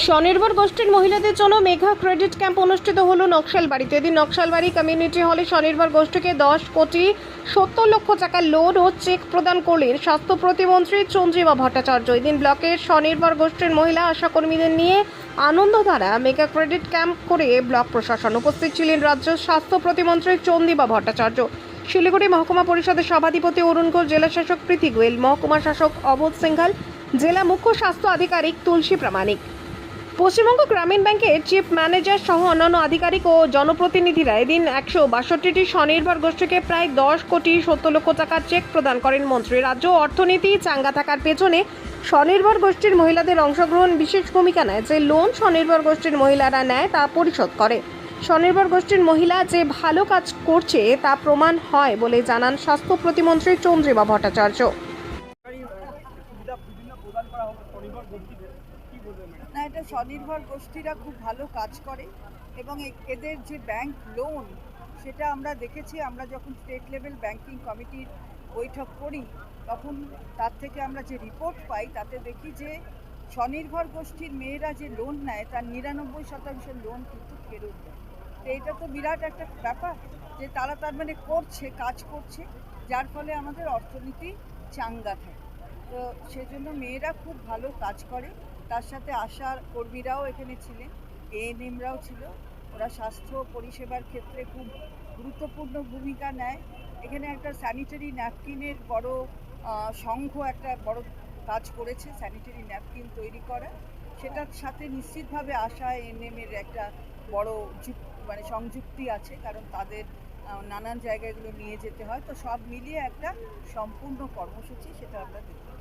স্বনির্ভর গোষ্ঠীর মহিলাদের জন্য মেঘা ক্রেডিট ক্যাম্প অনুষ্ঠিত হলো নকশালবাড়িতে। এদিন নকশালবাড়ি কমিউনিটি হলে স্বনির্ভর গোষ্ঠীকে দশ কোটি সত্তর লক্ষ টাকা লোন ও চেক প্রদান করলেন স্বাস্থ্য প্রতিমন্ত্রী চন্দ্রিমা ভট্টাচার্য। এদিন ব্লকের স্বনির্ভর গোষ্ঠীর মহিলা আশাকর্মীদের নিয়ে আনন্দধারা মেগা ক্রেডিট ক্যাম্প করে ব্লক প্রশাসন উপস্থিত ছিলেন রাজ্য স্বাস্থ্য প্রতিমন্ত্রী চন্দিমা ভট্টাচার্য। শিলিগুড়ি মহকুমা পরিষদের সভাধিপতি অরুণ ঘোষ, জেলা শাসক প্রীতি গোয়েল, মহকুমা শাসক অবোধ সিংঘাল, জেলা মুখ্য স্বাস্থ্য আধিকারিক তুলসী প্রামাণিক। পশ্চিমবঙ্গ গ্রামীণ ব্যাংকের চিফ ম্যানেজার সহ অন্যান্য আধিকারিক ও জনপ্রতিনিধিরা এদিন একশো বাষট্টিটি স্বনির্ভর গোষ্ঠীকে প্রায় দশ কোটি সত্তর লক্ষ টাকার চেক প্রদান করেন মন্ত্রী। রাজ্য অর্থনীতি চাঙ্গা থাকার পেছনে স্বনির্ভর গোষ্ঠীর মহিলাদের অংশগ্রহণ বিশেষ ভূমিকা নেয়। যে লোন স্বনির্ভর গোষ্ঠীর মহিলারা নেয়, তা পরিশোধ করে। স্বনির্ভর গোষ্ঠীর মহিলা যে ভালো কাজ করছে, তা প্রমাণ হয় বলে জানান স্বাস্থ্য প্রতিমন্ত্রী চন্দ্রিমা ভট্টাচার্য। না, এটা স্বনির্ভর গোষ্ঠীরা খুব ভালো কাজ করে এবং এদের যে ব্যাংক লোন সেটা আমরা দেখেছি, আমরা যখন স্টেট লেভেল ব্যাংকিং কমিটির বৈঠক করি, তখন তার থেকে আমরা যে রিপোর্ট পাই, তাতে দেখি যে স্বনির্ভর গোষ্ঠীর মেয়েরা যে লোন নেয়, তার নিরানব্বই শতাংশ লোন কিন্তু ফেরত দেয়। তো এটা তো বিরাট একটা ব্যাপার যে তারা তার মানে করছে, কাজ করছে, যার ফলে আমাদের অর্থনীতি চাঙ্গা থাকে। তো সেজন্য মেয়েরা খুব ভালো কাজ করে। তার সাথে আশার কর্মীরাও এখানে ছিলেন এএনএমরাও ছিল। ওরা স্বাস্থ্য পরিষেবার ক্ষেত্রে খুব গুরুত্বপূর্ণ ভূমিকা নেয়। এখানে একটা স্যানিটারি ন্যাপকিনের বড় সংঘ একটা বড় কাজ করেছে স্যানিটারি ন্যাপকিন তৈরি করা। সেটার সাথে নিশ্চিতভাবে আশা এএনএম এর একটা বড় মানে সংযুক্তি আছে, কারণ তাদের নানান জায়গাগুলো নিয়ে যেতে হয়। তো সব মিলিয়ে একটা সম্পূর্ণ কর্মসূচি সেটা আমরা দেখতে